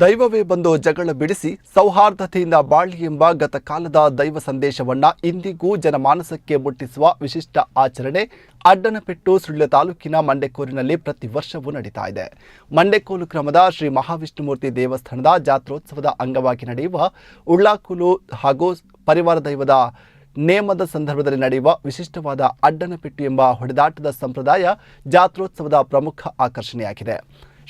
ದೈವವೇ ಬಂದು ಜಗಳ ಬಿಡಿಸಿ ಸೌಹಾರ್ದತೆಯಿಂದ ಬಾಳಿ ಎಂಬ ಗತಕಾಲದ ದೈವ ಸಂದೇಶವನ್ನ ಇಂದಿಗೂ ಜನಮಾನಸಕ್ಕೆ ಮುಟ್ಟಿಸುವ ವಿಶಿಷ್ಟ ಆಚರಣೆ ಅಡ್ಡನಪೆಟ್ಟು ಸುಳ್ಯ ತಾಲೂಕಿನ ಮಂಡೆಕೋರಿನಲ್ಲಿ ಪ್ರತಿ ವರ್ಷವೂ ನಡೀತಾ ಇದೆ. ಮಂಡೆಕೋಲು ಕ್ರಮದ ಶ್ರೀ ಮಹಾವಿಷ್ಣುಮೂರ್ತಿ ದೇವಸ್ಥಾನದ ಜಾತ್ರೋತ್ಸವದ ಅಂಗವಾಗಿ ನಡೆಯುವ ಉಳ್ಳಾಕುಲು ಹಾಗೂ ಪರಿವಾರ ದೈವದ ನೇಮದ ಸಂದರ್ಭದಲ್ಲಿ ನಡೆಯುವ ವಿಶಿಷ್ಟವಾದ ಅಡ್ಡನಪೆಟ್ಟು ಎಂಬ ಹೊಡೆದಾಟದ ಸಂಪ್ರದಾಯ ಜಾತ್ರೋತ್ಸವದ ಪ್ರಮುಖ ಆಕರ್ಷಣೆಯಾಗಿದೆ.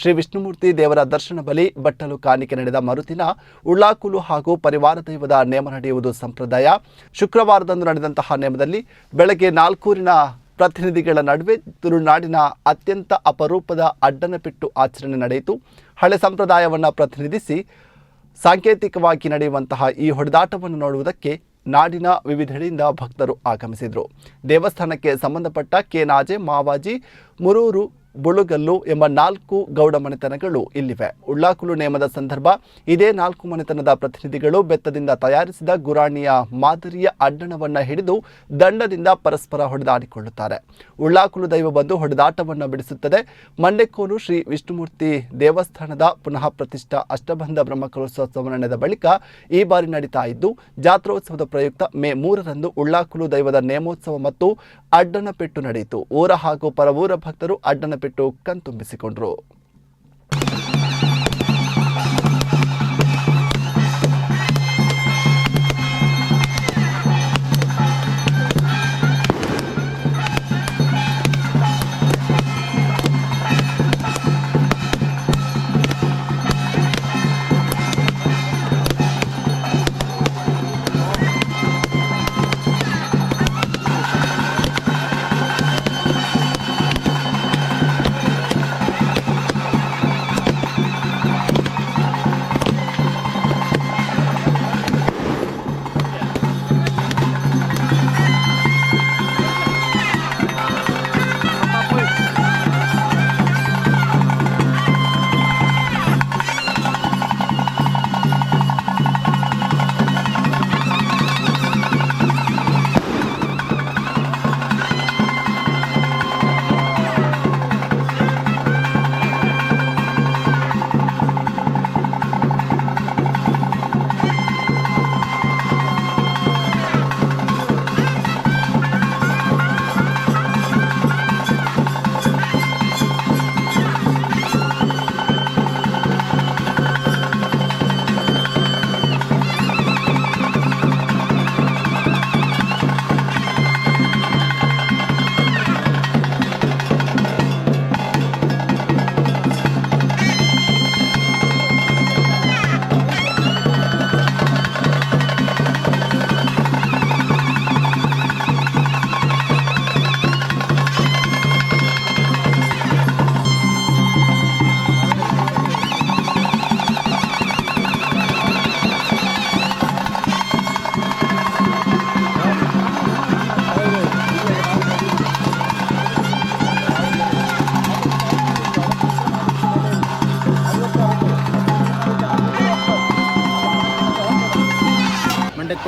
ಶ್ರೀ ವಿಷ್ಣುಮೂರ್ತಿ ದೇವರ ದರ್ಶನ ಬಲಿ, ಬಟ್ಟಲು ಕಾಣಿಕೆ ನಡೆದ ಮರುದಿನ ಉಳ್ಳಾಕುಲು ಹಾಗೂ ಪರಿವಾರ ದೈವದ ನೇಮ ನಡೆಯುವುದು ಸಂಪ್ರದಾಯ. ಶುಕ್ರವಾರದಂದು ನಡೆದಂತಹ ನೇಮದಲ್ಲಿ ಬೆಳಗ್ಗೆ ನಾಲ್ಕೂರಿನ ಪ್ರತಿನಿಧಿಗಳ ನಡುವೆ ತುಳುನಾಡಿನ ಅತ್ಯಂತ ಅಪರೂಪದ ಅಡ್ಡನಪಿಟ್ಟು ಆಚರಣೆ ನಡೆಯಿತು. ಹಳೆ ಸಂಪ್ರದಾಯವನ್ನು ಪ್ರತಿನಿಧಿಸಿ ಸಾಂಕೇತಿಕವಾಗಿ ನಡೆಯುವಂತಹ ಈ ಹೊಡೆದಾಟವನ್ನು ನೋಡುವುದಕ್ಕೆ ನಾಡಿನ ವಿವಿಧೆಡೆಯಿಂದ ಭಕ್ತರು ಆಗಮಿಸಿದರು. ದೇವಸ್ಥಾನಕ್ಕೆ ಸಂಬಂಧಪಟ್ಟ ಕೆ. ನಾಜೆ, ಮಾವಾಜಿ, ಮುರೂರು ಬುಳುಗಲ್ಲು ಎಂಬ ನಾಲ್ಕು ಗೌಡ ಮನೆತನಗಳು ಇಲ್ಲಿವೆ. ಉಳ್ಳಾಕುಲು ನೇಮದ ಸಂದರ್ಭ, ಇದೇ ನಾಲ್ಕು ಮನೆತನದ ಪ್ರತಿನಿಧಿಗಳು ಬೆತ್ತದಿಂದ ತಯಾರಿಸಿದ ಗುರಾಣಿಯ ಮಾದರಿಯ ಅಡ್ಡಣವನ್ನು ಹಿಡಿದು ದಂಡದಿಂದ ಪರಸ್ಪರ ಹೊಡೆದಾಡಿಕೊಳ್ಳುತ್ತಾರೆ. ಉಳ್ಳಾಕುಲು ದೈವ ಬಂದು ಹೊಡೆದಾಟವನ್ನು ಬಿಡಿಸುತ್ತದೆ. ಮಂಡೆಕೋಲು ಶ್ರೀ ವಿಷ್ಣುಮೂರ್ತಿ ದೇವಸ್ಥಾನದ ಪುನಃ ಪ್ರತಿಷ್ಠಾ ಅಷ್ಟಬಂಧ ಬ್ರಹ್ಮಕಲೋತ್ಸವ ನಡೆದ ಬಳಿಕ ಈ ಬಾರಿ ನಡೀತಾ ಇದ್ದು, ಜಾತ್ರೋತ್ಸವದ ಪ್ರಯುಕ್ತ ಮೇ ಮೂರರಂದು ಉಳ್ಳಾಕುಲು ದೈವದ ನೇಮೋತ್ಸವ ಮತ್ತು ಅಡ್ಡನಪೆಟ್ಟು ನಡೆಯಿತು. ಊರ ಹಾಗೂ ಪರವೂರ ಭಕ್ತರು ಅಡ್ಡನಪೆಟ್ಟು ಕಣ್ತುಂಬಿಸಿಕೊಂಡರು.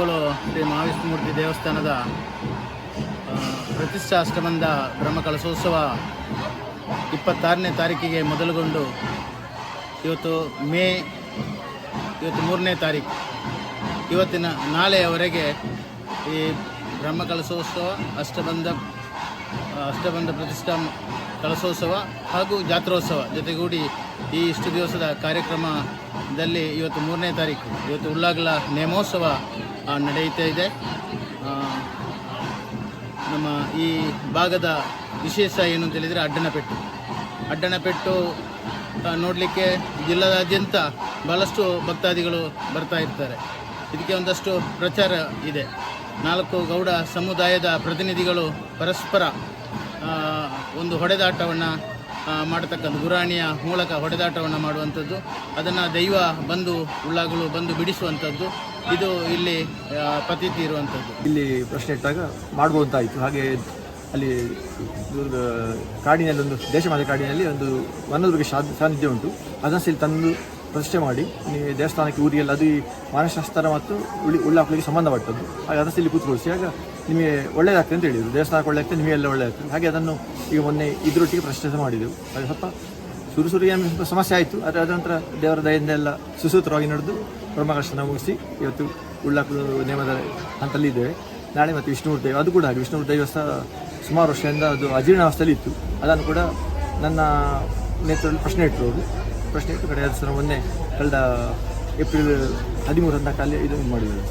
ಮಂಡೆಕೋಲು ಶ್ರೀ ಮಹಾವಿಷ್ಣುಮೂರ್ತಿ ದೇವಸ್ಥಾನದ ಪ್ರತಿಷ್ಠಾಷ್ಟಮದ ಬ್ರಹ್ಮ ಕಲಶೋತ್ಸವ ಇಪ್ಪತ್ತಾರನೇ ತಾರೀಕಿಗೆ ಮೊದಲುಗೊಂಡು ಇವತ್ತು ಮೇ ಇವತ್ತು ಮೂರನೇ ತಾರೀಕು. ಇವತ್ತಿನ ನಾಳೆಯವರೆಗೆ ಈ ಬ್ರಹ್ಮಕಲಶೋತ್ಸವ ಅಷ್ಟಬಂಧ ಆ, ಅಷ್ಟಬಂಧ ಪ್ರತಿಷ್ಠಾ ಕಳಸೋತ್ಸವ ಹಾಗೂ ಜಾತ್ರೋತ್ಸವ ಜೊತೆಗೂಡಿ ಈ ಇಷ್ಟು ದಿವಸದ ಕಾರ್ಯಕ್ರಮದಲ್ಲಿ ಇವತ್ತು ಮೂರನೇ ತಾರೀಕು, ಇವತ್ತು ಉಳ್ಳಾಗಲ ನೇಮೋತ್ಸವ ನಡೆಯುತ್ತಾ ಇದೆ. ನಮ್ಮ ಈ ಭಾಗದ ವಿಶೇಷ ಏನು ಅಂತ ಹೇಳಿದರೆ ಅಡ್ಡಣಪೆಟ್ಟು ಅಡ್ಡಣಪೆಟ್ಟು ನೋಡಲಿಕ್ಕೆ ಜಿಲ್ಲಾದಾದ್ಯಂತ ಭಾಳಷ್ಟು ಭಕ್ತಾದಿಗಳು ಬರ್ತಾ ಇರ್ತಾರೆ. ಇದಕ್ಕೆ ಒಂದಷ್ಟು ಪ್ರಚಾರ ಇದೆ. ನಾಲ್ಕು ಗೌಡ ಸಮುದಾಯದ ಪ್ರತಿನಿಧಿಗಳು ಪರಸ್ಪರ ಒಂದು ಹೊಡೆದಾಟವನ್ನು ಮಾಡತಕ್ಕಂಥ ಗುರಾಣಿಯ ಮೂಲಕ ಹೊಡೆದಾಟವನ್ನು ಮಾಡುವಂಥದ್ದು. ಅದನ್ನು ದೈವ ಬಂದು ಉಳ್ಳಾಗಳು ಬಂದು ಬಿಡಿಸುವಂಥದ್ದು. ಇದು ಇಲ್ಲಿ ಪತಿತಿ ಇರುವಂಥದ್ದು. ಇಲ್ಲಿ ಪ್ರಶ್ನೆ ಇಟ್ಟಾಗ ಮಾಡ್ಬೋದಾಯಿತು. ಹಾಗೆ ಅಲ್ಲಿ ದುರ್ಗ ಕಾಡಿನಲ್ಲಿ ಒಂದು ದೇಶಮಾತೆ ಕಾಡಿನಲ್ಲಿ ಒಂದು ವನದುರ್ಗ ಸಾನ್ನಿಧ್ಯ ಉಂಟು. ಅದನ್ನು ತಂದು ಪ್ರತಿಷ್ಠೆ ಮಾಡಿ. ದೇವಸ್ಥಾನಕ್ಕೆ ಊರಿಗೆಲ್ಲ ಅದು ಈ ಮತ್ತು ಉಳಿ ಉಳ್ಳಾಪ್ಲಿಗೆ ಸಂಬಂಧಪಟ್ಟದ್ದು. ಹಾಗೆ ಅದನ್ನು ಇಲ್ಲಿ ಕೂತ್ಕೊಳಿಸಿ ಆಗ ನಿಮಗೆ ಒಳ್ಳೆಯದಾಗ್ತದೆ ಅಂತ ಹೇಳಿದರು. ದೇವಸ್ಥಾನಕ್ಕೆ ಒಳ್ಳೆ ಆಗ್ತದೆ ನಿಮಗೆಲ್ಲ ಒಳ್ಳೆ ಆಗ್ತದೆ ಹಾಗೆ ಅದನ್ನು ಈಗ ಮೊನ್ನೆ ಇದರೊಟ್ಟಿಗೆ ಪ್ರತಿಷ್ಠೆ ಮಾಡಿದೆವು. ಹಾಗೆ ಸ್ವಲ್ಪ ಸುರು ಸುರಿ ನಮ್ಗೆ ಸ್ವಲ್ಪ ಸಮಸ್ಯೆ ಆಯಿತು. ಅದರ ನಂತರ ದೇವರ ದಯದಿಂದ ಎಲ್ಲ ಸುಸೂತ್ರವಾಗಿ ನಡೆದು ಬ್ರಹ್ಮಕರ್ಷಣ ಮುಗಿಸಿ ಇವತ್ತು ಉಳ್ಳಾಕಲು ನೇಮದ ಹಂತಲ್ಲಿದ್ದೇವೆ ನಾಳೆ ಮತ್ತು ವಿಷ್ಣು ದೇವ ಅದು ಕೂಡ ಹಾಗೆ. ವಿಷ್ಣುವರ್ಧ ದೇವಸ್ಥಾನ ಸುಮಾರು ವರ್ಷದಿಂದ ಅದು ಅಜೀರ್ಣಾವಸ್ಥೆಯಲ್ಲಿ ಇತ್ತು. ಅದನ್ನು ಕೂಡ ನನ್ನ ನೇತೃತ್ವದಲ್ಲಿ ಪ್ರಶ್ನೆ ಇಟ್ಟರು ಅವರು. ಪ್ರಶ್ನೆ ಇತ್ತು. ಕಡೆ ಸರ್ ಮೊನ್ನೆ ಕಳೆದ ಏಪ್ರಿಲ್ ಹದಿಮೂರರಂತ ಕಾಲ ಇದು ಮಾಡಿದ್ದಾರೆ